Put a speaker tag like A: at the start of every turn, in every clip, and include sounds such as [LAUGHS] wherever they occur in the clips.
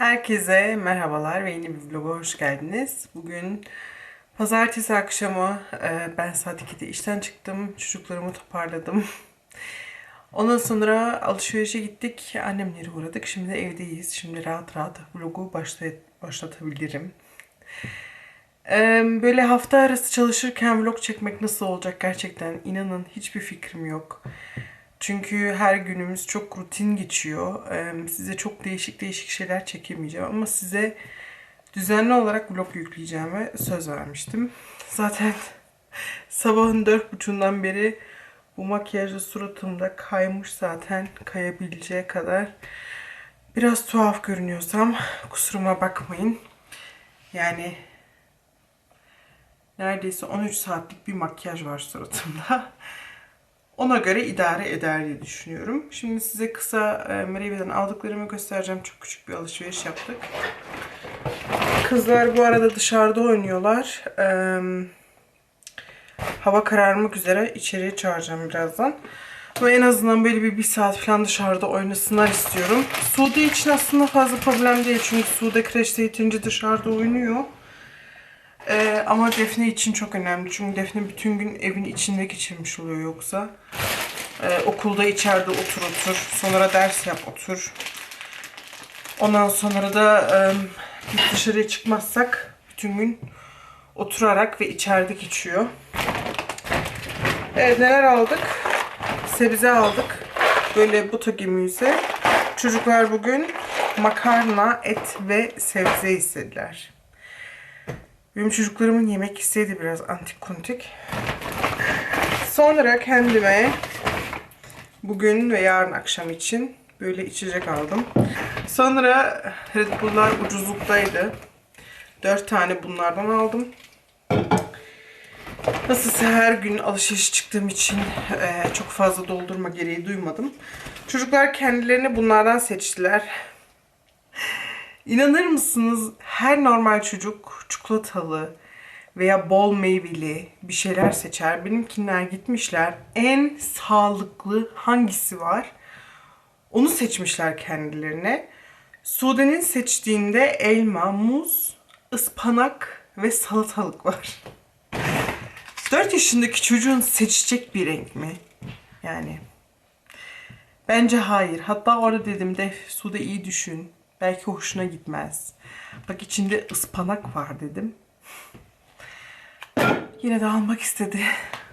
A: Herkese merhabalar ve yeni bir vloga hoş geldiniz. Bugün pazartesi akşamı e, ben saat 2'de işten çıktım. Çocuklarımı toparladım. [LAUGHS] Ondan sonra alışverişe gittik. Annemlere uğradık. Şimdi de evdeyiz. Şimdi rahat rahat vlogu başlat başlatabilirim. E, Böyle hafta arası çalışırken vlog çekmek nasıl olacak gerçekten inanın hiçbir fikrim yok. Çünkü her günümüz çok rutin geçiyor. Size çok değişik değişik şeyler çekemeyeceğim ama size düzenli olarak vlog yükleyeceğime söz vermiştim. [LAUGHS] Zaten sabahın dört buçuğundan beri bu makyajlı suratımda kaymış zaten kayabileceği kadar. Biraz tuhaf görünüyorsam kusuruma bakmayın. Yani neredeyse 13 saatlik bir makyaj var suratımda. [LAUGHS] Ona göre idare eder diye düşünüyorum. Şimdi size kısa e, Merve'den aldıklarımı göstereceğim. Çok küçük bir alışveriş yaptık. Kızlar bu arada dışarıda oynuyorlar. E, hava kararmak üzere içeriye çağıracağım birazdan. Ama en azından böyle bir, bir saat falan dışarıda oynasınlar istiyorum. Sude için aslında fazla problem değil. Çünkü Sude kreşte yeterince dışarıda oynuyor. Ee, ama Defne için çok önemli. Çünkü Defne bütün gün evin içinde geçirmiş oluyor yoksa. Ee, okulda içeride otur otur. Sonra ders yap otur. Ondan sonra da e, dışarıya çıkmazsak bütün gün oturarak ve içeride geçiyor. Evet neler aldık? Sebze aldık. Böyle buto gemüse. Çocuklar bugün makarna, et ve sebze istediler. Benim çocuklarımın yemek isteği de biraz antik kuntik. Sonra kendime bugün ve yarın akşam için böyle içecek aldım. Sonra Red Bull'lar ucuzluktaydı. 4 tane bunlardan aldım. Nasılsa her gün alışveriş çıktığım için eee, çok fazla doldurma gereği duymadım. Çocuklar kendilerini bunlardan seçtiler. İnanır mısınız her normal çocuk çikolatalı veya bol meyveli bir şeyler seçer. Benimkiler gitmişler en sağlıklı hangisi var onu seçmişler kendilerine. Sude'nin seçtiğinde elma, muz, ıspanak ve salatalık var. 4 yaşındaki çocuğun seçecek bir renk mi? Yani Bence hayır. Hatta orada dedim de Sude iyi düşün. Belki hoşuna gitmez. Bak içinde ıspanak var dedim. Yine de almak istedi.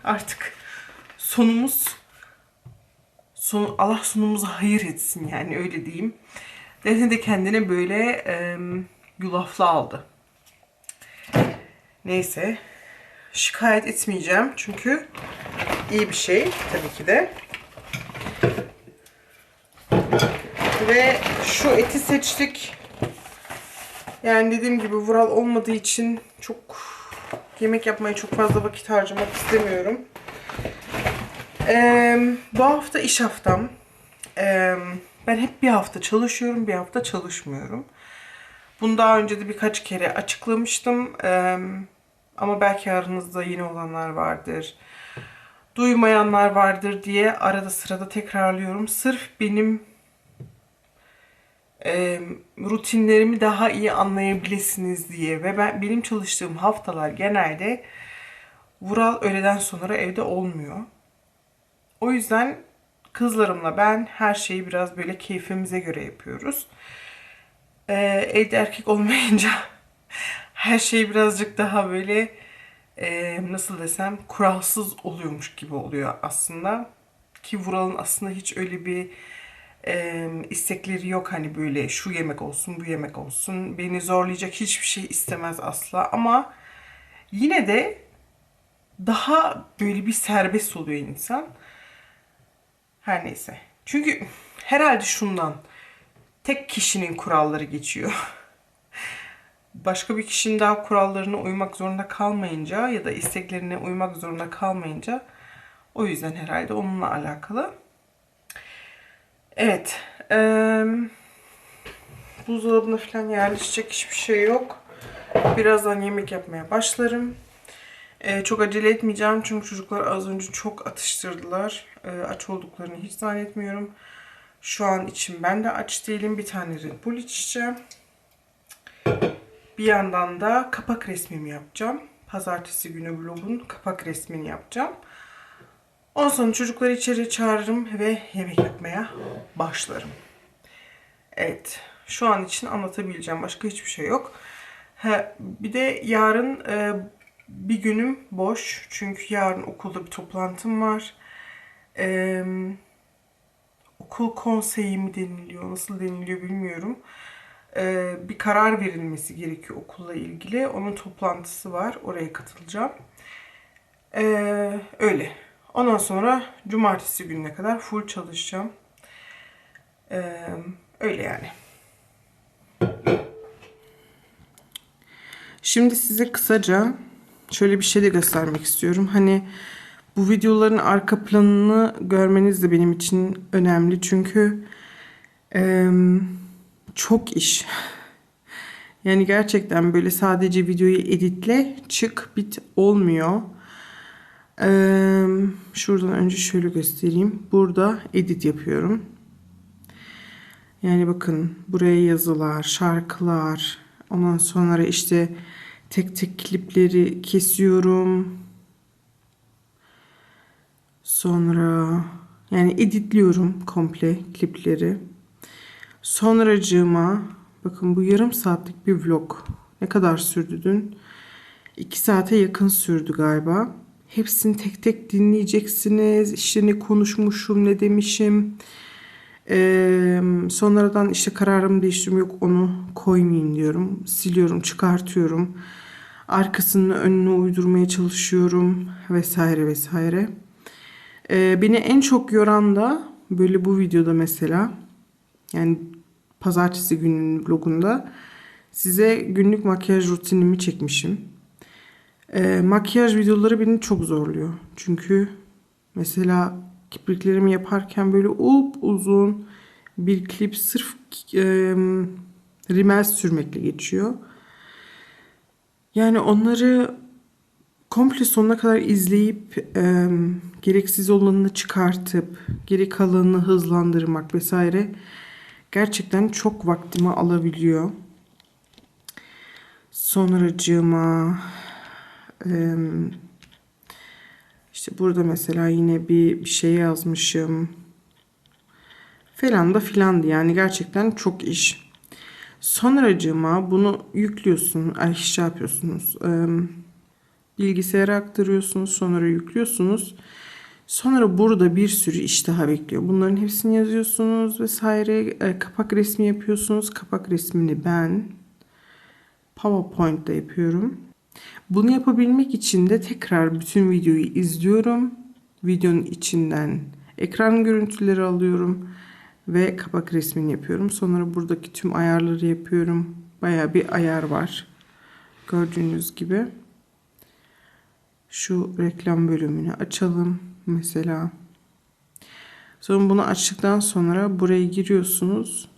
A: Artık sonumuz son, Allah sonumuzu hayır etsin yani öyle diyeyim. Defne de kendine böyle e, yulaflı aldı. Neyse. Şikayet etmeyeceğim çünkü iyi bir şey tabii ki de. Ve şu eti seçtik. Yani dediğim gibi Vural olmadığı için çok yemek yapmaya çok fazla vakit harcamak istemiyorum. Ee, bu hafta iş haftam. Ee, ben hep bir hafta çalışıyorum, bir hafta çalışmıyorum. Bunu daha önce de birkaç kere açıklamıştım. Ee, ama belki aranızda yeni olanlar vardır. Duymayanlar vardır diye arada sırada tekrarlıyorum. Sırf benim e, rutinlerimi daha iyi anlayabilirsiniz diye ve ben benim çalıştığım haftalar genelde Vural öğleden sonra evde olmuyor. O yüzden kızlarımla ben her şeyi biraz böyle keyfimize göre yapıyoruz. E, evde erkek [LAUGHS] olmayınca her şey birazcık daha böyle e, nasıl desem kuralsız oluyormuş gibi oluyor aslında. Ki Vural'ın aslında hiç öyle bir e, istekleri yok hani böyle şu yemek olsun bu yemek olsun beni zorlayacak hiçbir şey istemez asla ama yine de daha böyle bir serbest oluyor insan. Her neyse. Çünkü herhalde şundan tek kişinin kuralları geçiyor. [LAUGHS] Başka bir kişinin daha kurallarına uymak zorunda kalmayınca ya da isteklerine uymak zorunda kalmayınca o yüzden herhalde onunla alakalı. Evet. eee buzdolabına falan yerleşecek hiçbir şey yok. Birazdan yemek yapmaya başlarım. Eee, çok acele etmeyeceğim çünkü çocuklar az önce çok atıştırdılar. Eee, aç olduklarını hiç zannetmiyorum. Şu an için ben de aç değilim. Bir tane Red Bull içeceğim. Bir yandan da kapak resmimi yapacağım. Pazartesi günü vlogun kapak resmini yapacağım. Ondan sonra çocukları içeri çağırırım ve yemek yapmaya başlarım. Evet. Şu an için anlatabileceğim başka hiçbir şey yok. Ha, bir de yarın e, bir günüm boş. Çünkü yarın okulda bir toplantım var. Eee okul konseyi mi deniliyor, nasıl deniliyor bilmiyorum. Ee, bir karar verilmesi gerekiyor okulla ilgili. Onun toplantısı var. Oraya katılacağım. Ee, öyle. Ondan sonra cumartesi gününe kadar full çalışacağım. Ee, öyle yani. Şimdi size kısaca şöyle bir şey de göstermek istiyorum. Hani bu videoların arka planını görmeniz de benim için önemli. Çünkü eee, çok iş. Yani gerçekten böyle sadece videoyu editle çık bit olmuyor. Şuradan önce şöyle göstereyim. Burada edit yapıyorum. Yani bakın buraya yazılar, şarkılar, ondan sonra işte tek tek klipleri kesiyorum. Sonra yani editliyorum komple klipleri. Sonracığıma bakın bu yarım saatlik bir vlog. Ne kadar sürdü dün? 2 saate yakın sürdü galiba. Hepsini tek tek dinleyeceksiniz. İşte ne konuşmuşum, ne demişim. Ee, sonradan işte kararımı değiştiriyorum. Yok onu koymayayım diyorum. Siliyorum, çıkartıyorum. Arkasını önüne uydurmaya çalışıyorum. Vesaire vesaire. Ee, beni en çok yoran da böyle bu videoda mesela yani pazartesi gününün vlogunda size günlük makyaj rutinimi çekmişim. Ee, makyaj videoları beni çok zorluyor. Çünkü mesela kipriklerimi yaparken böyle up uzun bir klip sırf e, rimel sürmekle geçiyor. Yani onları komple sonuna kadar izleyip e, gereksiz olanını çıkartıp geri kalanını hızlandırmak vesaire gerçekten çok vaktimi alabiliyor. Sonracığıma e, işte burada mesela yine bir, bir şey yazmışım falan da filandı yani gerçekten çok iş. Sonracığıma bunu yüklüyorsun, ay şey yapıyorsunuz. Bilgisayara aktarıyorsunuz sonra yüklüyorsunuz. Sonra burada bir sürü iş daha bekliyor. Bunların hepsini yazıyorsunuz vesaire. Kapak resmi yapıyorsunuz. Kapak resmini ben PowerPoint'ta yapıyorum. Bunu yapabilmek için de tekrar bütün videoyu izliyorum. Videonun içinden ekran görüntüleri alıyorum ve kapak resmini yapıyorum. Sonra buradaki tüm ayarları yapıyorum. Baya bir ayar var. Gördüğünüz gibi. Şu reklam bölümünü açalım mesela. Sonra bunu açtıktan sonra buraya giriyorsunuz.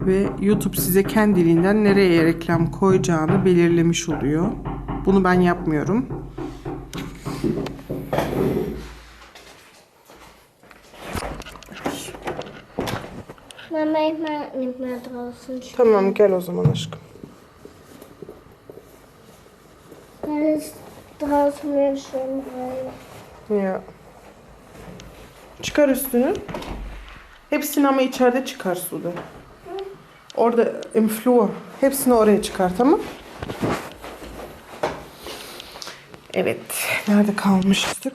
A: Ve YouTube size kendiliğinden nereye reklam koyacağını belirlemiş oluyor. Bunu ben yapmıyorum. Tamam gel o zaman aşkım. Ya. Çıkar üstünü. Hepsini ama içeride çıkar Suda. Orada im Flur. Hepsini oraya çıkar tamam? Evet. Nerede kalmıştık?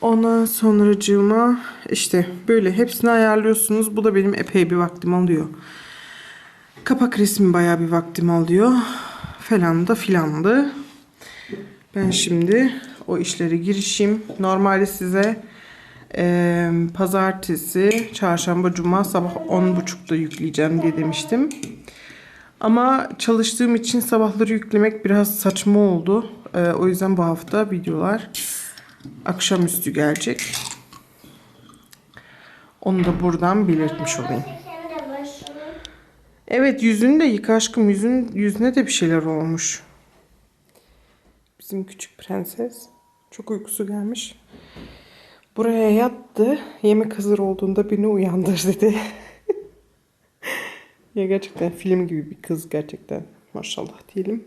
A: Ondan sonracığıma işte böyle hepsini ayarlıyorsunuz. Bu da benim epey bir vaktim alıyor. Kapak resmi bayağı bir vaktim alıyor. Falan da filandı. Ben şimdi o işlere girişeyim. Normalde size e, pazartesi, çarşamba, cuma sabah 10.30'da yükleyeceğim diye demiştim. Ama çalıştığım için sabahları yüklemek biraz saçma oldu. E, o yüzden bu hafta videolar akşamüstü gelecek. Onu da buradan belirtmiş olayım. Evet yüzünü de yıka aşkım. Yüzün, yüzüne de bir şeyler olmuş. Bizim küçük prenses. Çok uykusu gelmiş. Buraya yattı. Yemek hazır olduğunda beni uyandır dedi. [LAUGHS] Ya gerçekten film gibi bir kız gerçekten. Maşallah diyelim.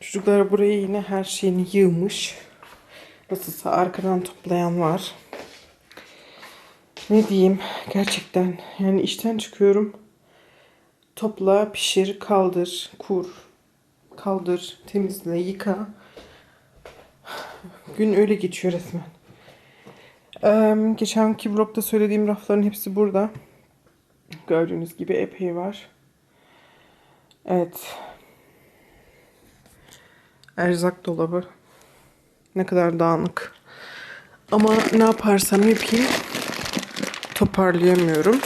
A: Çocuklar buraya yine her şeyini yığmış. Nasılsa arkadan toplayan var. Ne diyeyim gerçekten yani işten çıkıyorum. Topla, pişir, kaldır, kur, kaldır, temizle, yıka. Gün öyle geçiyor resmen. Ee, geçenki vlogda söylediğim rafların hepsi burada. Gördüğünüz gibi epey var. Evet. Erzak dolabı. Ne kadar dağınık. Ama ne yaparsam yapayım toparlayamıyorum.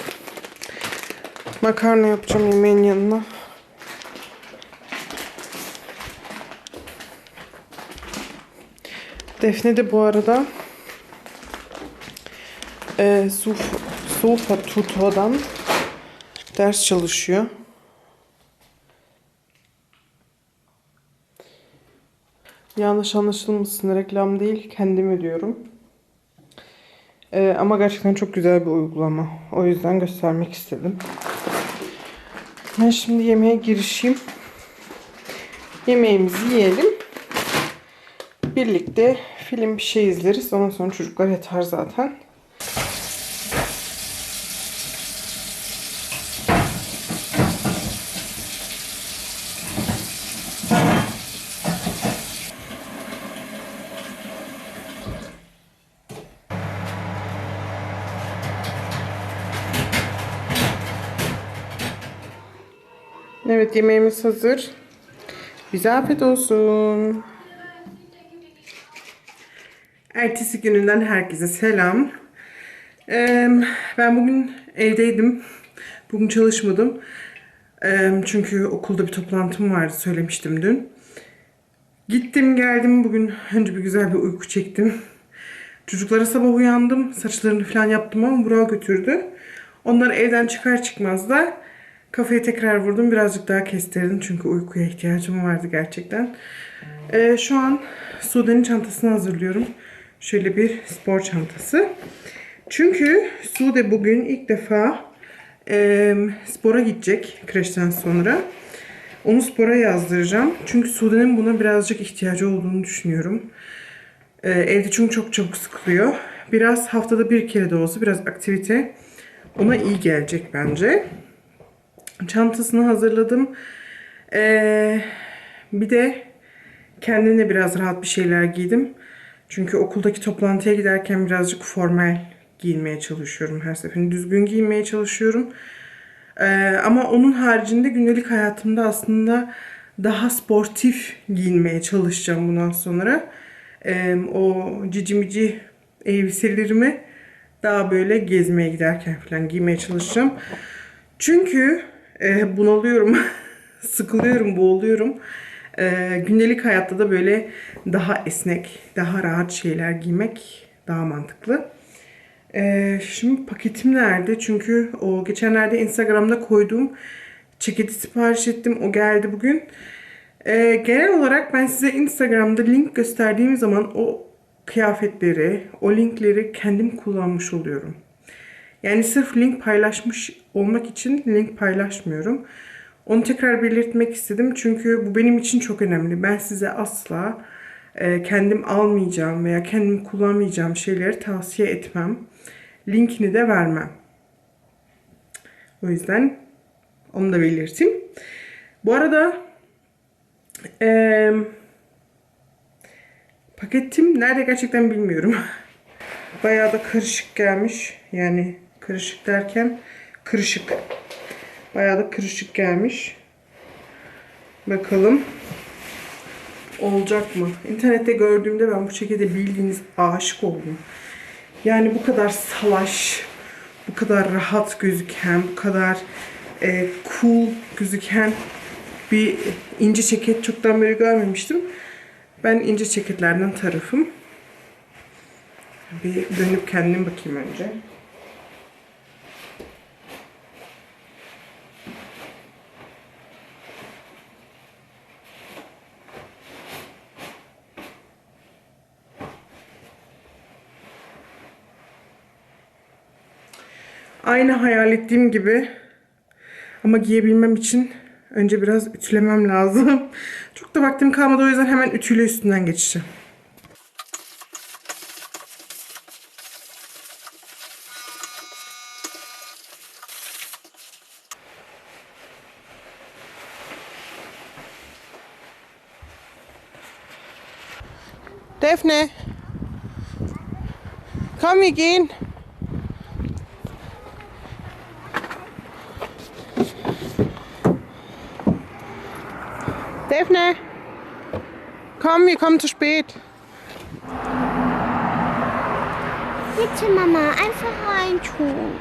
A: Makarna yapacağım yemeğin yanına. Defne de bu arada e, Suf, Sulfa Tuto'dan ders çalışıyor. Yanlış anlaşılmasın reklam değil kendim ödüyorum. Ee, ama gerçekten çok güzel bir uygulama. O yüzden göstermek istedim. Ben şimdi yemeğe girişeyim. Yemeğimizi yiyelim. Birlikte film bir şey izleriz. Ondan sonra çocuklar yatar zaten. Evet yemeğimiz hazır. Bize afiyet olsun. Ertesi gününden herkese selam. Ben bugün evdeydim. Bugün çalışmadım. Çünkü okulda bir toplantım vardı söylemiştim dün. Gittim geldim bugün önce bir güzel bir uyku çektim. Çocuklara sabah uyandım. Saçlarını falan yaptım ama Burak götürdü. Onlar evden çıkar çıkmaz da kafayı tekrar vurdum. Birazcık daha kestirdim çünkü uykuya ihtiyacım vardı gerçekten. Ee, şu an Sude'nin çantasını hazırlıyorum. Şöyle bir spor çantası. Çünkü Sude bugün ilk defa e, spora gidecek kreşten sonra. Onu spora yazdıracağım. Çünkü Sude'nin buna birazcık ihtiyacı olduğunu düşünüyorum. Ee, evde çünkü çok çabuk sıkılıyor. Biraz haftada bir kere de olsa biraz aktivite ona iyi gelecek bence. Çantasını hazırladım. Ee, bir de kendine biraz rahat bir şeyler giydim. Çünkü okuldaki toplantıya giderken birazcık formal giyinmeye çalışıyorum her seferinde. Düzgün giyinmeye çalışıyorum. Ee, ama onun haricinde gündelik hayatımda aslında daha sportif giyinmeye çalışacağım bundan sonra. Ee, o cicimici elbiselerimi daha böyle gezmeye giderken falan giymeye çalışacağım. Çünkü e, bunalıyorum, [LAUGHS] sıkılıyorum, boğuluyorum. E, gündelik hayatta da böyle daha esnek, daha rahat şeyler giymek daha mantıklı. E, şimdi paketim nerede? Çünkü o geçenlerde Instagram'da koyduğum ceketi sipariş ettim. O geldi bugün. E, genel olarak ben size Instagram'da link gösterdiğim zaman o kıyafetleri, o linkleri kendim kullanmış oluyorum. Yani sırf link paylaşmış olmak için link paylaşmıyorum. Onu tekrar belirtmek istedim çünkü bu benim için çok önemli. Ben size asla e, kendim almayacağım veya kendim kullanmayacağım şeyleri tavsiye etmem. Linkini de vermem. O yüzden onu da belirteyim. Bu arada e, paketim nerede gerçekten bilmiyorum. [LAUGHS] Bayağı da karışık gelmiş. Yani karışık derken kırışık. Bayağı da kırışık gelmiş. Bakalım. Olacak mı? İnternette gördüğümde ben bu şekilde bildiğiniz aşık oldum. Yani bu kadar salaş, bu kadar rahat gözüken, bu kadar e, cool gözüken bir ince ceket çoktan beri görmemiştim. Ben ince ceketlerden tarafım. Bir dönüp kendim bakayım önce. Aynı hayal ettiğim gibi Ama giyebilmem için önce biraz ütülemem lazım. [LAUGHS] Çok da vaktim kalmadı o yüzden hemen ütüyle üstünden geçeceğim. Defne. Komm, wir. Defne. Komm, wir kommen zu spät.
B: Bitte, Mama, einfach reintun.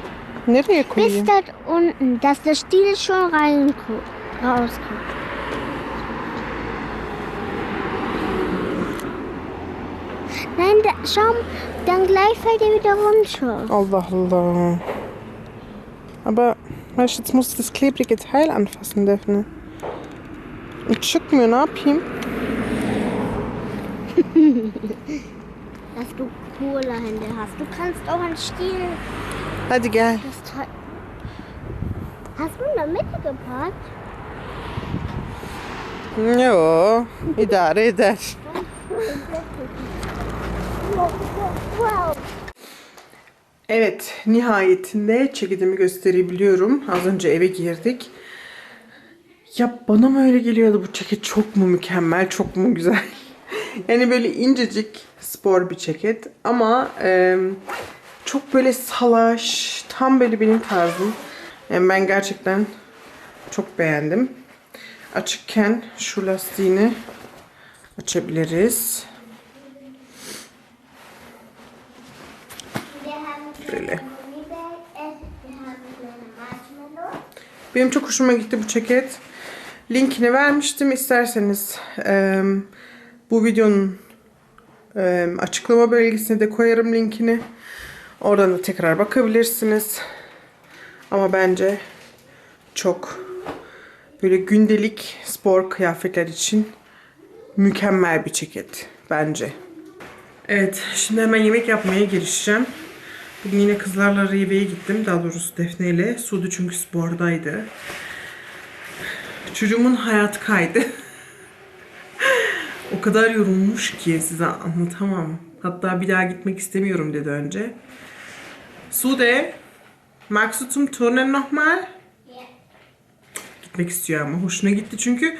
A: Nereye
B: Bis
A: koyayım?
B: dort unten, dass der Stiel schon rein rauskommt. Nein, da, schau, dann gleich fällt er wieder runter.
A: Allah Allah. Aber, weißt du, jetzt musst du das klebrige Teil anfassen, Defne. Çıkmıyor, ne yapayım?
B: Dass du coole Hände hast. Du kannst auch einen Stiel.
A: Hadi gel.
B: Hast du in der Mitte?
A: Yo, idare eder. Evet, nihayetinde ceketimi gösterebiliyorum. Az önce eve girdik. Ya bana mı öyle geliyordu bu ceket çok mu mükemmel, çok mu güzel? [LAUGHS] yani böyle incecik spor bir ceket ama e, çok böyle salaş, tam böyle benim tarzım. Yani ben gerçekten çok beğendim. Açıkken şu lastiğini açabiliriz. Böyle. Benim çok hoşuma gitti bu ceket. Linkini vermiştim. İsterseniz e, bu videonun e, açıklama bölgesine de koyarım linkini. Oradan da tekrar bakabilirsiniz. Ama bence çok böyle gündelik spor kıyafetler için mükemmel bir ceket bence. Evet, şimdi hemen yemek yapmaya girişeceğim. Bugün yine kızlarla Rive'ye gittim. Daha doğrusu Defne ile. Sudu çünkü spordaydı. Çocuğumun hayat kaydı. o kadar yorulmuş ki size anlatamam. Hatta bir daha gitmek istemiyorum dedi önce. Sude, magst zum Turnen nochmal? Gitmek istiyor ama hoşuna gitti çünkü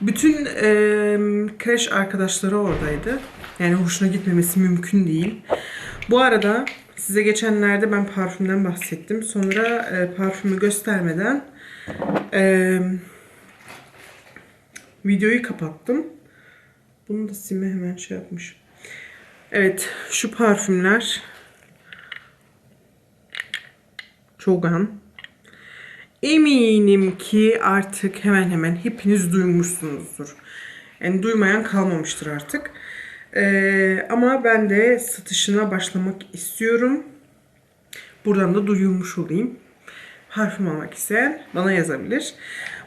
A: bütün e, kreş arkadaşları oradaydı. Yani hoşuna gitmemesi mümkün değil. Bu arada size geçenlerde ben parfümden bahsettim. Sonra e, parfümü göstermeden e, videoyu kapattım. Bunu da Sime hemen şey yapmış. Evet şu parfümler Çogan. Eminim ki artık hemen hemen hepiniz duymuşsunuzdur. Yani duymayan kalmamıştır artık. Ee, ama ben de satışına başlamak istiyorum. Buradan da duyurmuş olayım. Parfüm almak isteyen bana yazabilir.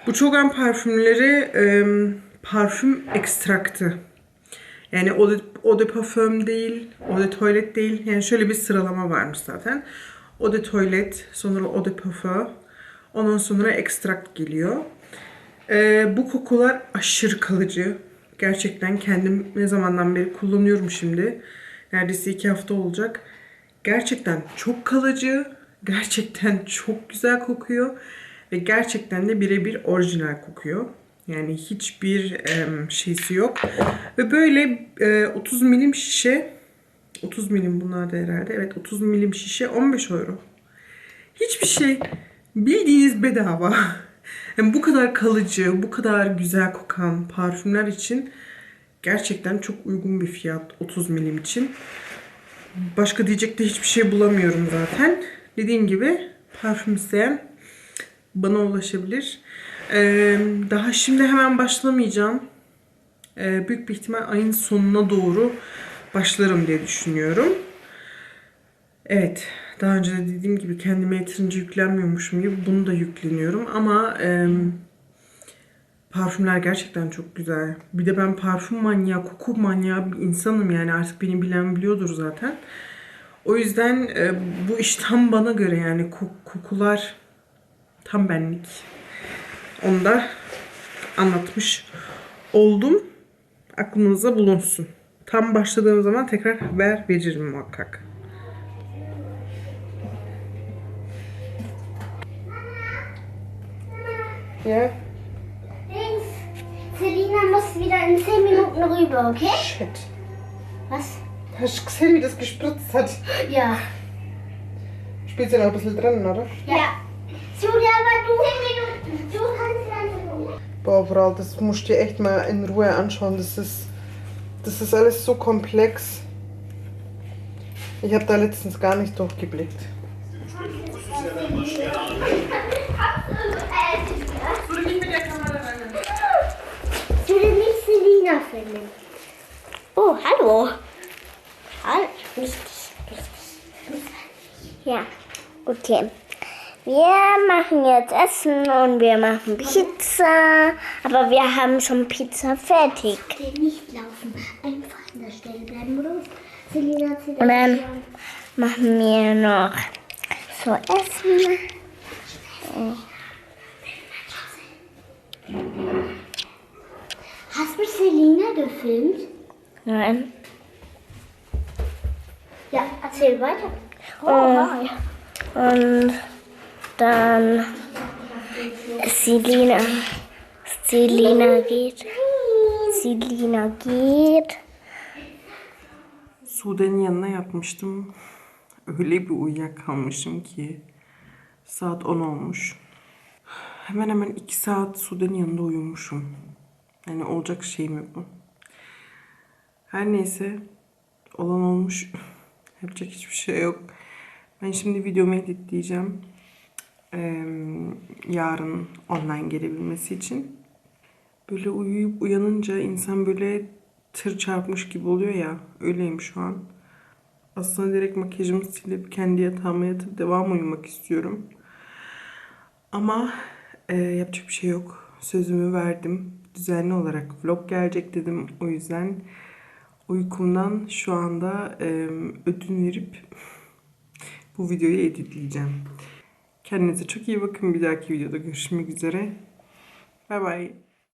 A: Bu Çogan parfümleri e, parfüm ekstraktı. Yani eau de, eau de parfüm değil, eau de toilet değil. Yani şöyle bir sıralama varmış zaten. Eau de toilet, sonra eau de parfüm, ondan sonra ekstrakt geliyor. Ee, bu kokular aşırı kalıcı. Gerçekten kendim ne zamandan beri kullanıyorum şimdi. Neredeyse iki hafta olacak. Gerçekten çok kalıcı. Gerçekten çok güzel kokuyor. Ve gerçekten de birebir orijinal kokuyor. Yani hiçbir em, şeysi yok. Ve böyle e, 30 milim şişe 30 milim bunlar da herhalde. Evet 30 milim şişe 15 euro. Hiçbir şey bildiğiniz bedava. [LAUGHS] Yani bu kadar kalıcı, bu kadar güzel kokan parfümler için gerçekten çok uygun bir fiyat 30 milim için. Başka diyecek de hiçbir şey bulamıyorum zaten. Dediğim gibi parfüm isteyen bana ulaşabilir. Ee, daha şimdi hemen başlamayacağım. Ee, büyük bir ihtimal ayın sonuna doğru başlarım diye düşünüyorum. Evet. Daha önce de dediğim gibi kendime yeterince yüklenmiyormuşum gibi bunu da yükleniyorum. Ama e, parfümler gerçekten çok güzel. Bir de ben parfüm manyağı, koku manyağı bir insanım yani artık beni bilen biliyordur zaten. O yüzden e, bu iş tam bana göre yani Ko- kokular tam benlik. Onu da anlatmış oldum. Aklınızda bulunsun. Tam başladığım zaman tekrar haber veririm muhakkak. Ja.
B: Selina muss wieder in 10 Minuten rüber, okay?
A: shit.
B: Was?
A: Hast du gesehen, wie das gespritzt hat?
B: Ja.
A: Spielt ja noch ein bisschen drin, oder?
B: Ja.
A: Boah, Frau, das musst du dir echt mal in Ruhe anschauen. Das ist, das ist alles so komplex. Ich habe da letztens gar nicht durchgeblickt.
B: Du willst nicht Selina filmen. Oh, hallo. Hallo. Nicht. Nicht dich. Ja, okay. Wir machen jetzt Essen und wir machen Pizza. Aber wir haben schon Pizza fertig. Nicht laufen. Einfach an der Stelle bleiben, Und dann machen wir noch so Essen. Hast du Selina gefilmt? Nein. Ja, erzähl weiter. Oh, Und dann Selina. Selina geht. Selina geht.
A: Sude'nin yanına yatmıştım. Öyle bir uyuyakalmışım ki saat 10 olmuş. Hemen hemen 2 saat Sude'nin yanında uyumuşum. Yani olacak şey mi bu? Her neyse olan olmuş. [LAUGHS] Yapacak hiçbir şey yok. Ben şimdi videomu editleyeceğim. Ee, yarın online gelebilmesi için. Böyle uyuyup uyanınca insan böyle tır çarpmış gibi oluyor ya. Öyleyim şu an. Aslında direkt makyajımı silip kendi yatağıma yatıp devam uyumak istiyorum. Ama e, yapacak bir şey yok. Sözümü verdim. Düzenli olarak vlog gelecek dedim. O yüzden uykumdan şu anda e, ödün verip [LAUGHS] bu videoyu editleyeceğim. Kendinize çok iyi bakın. Bir dahaki videoda görüşmek üzere. Bay bay.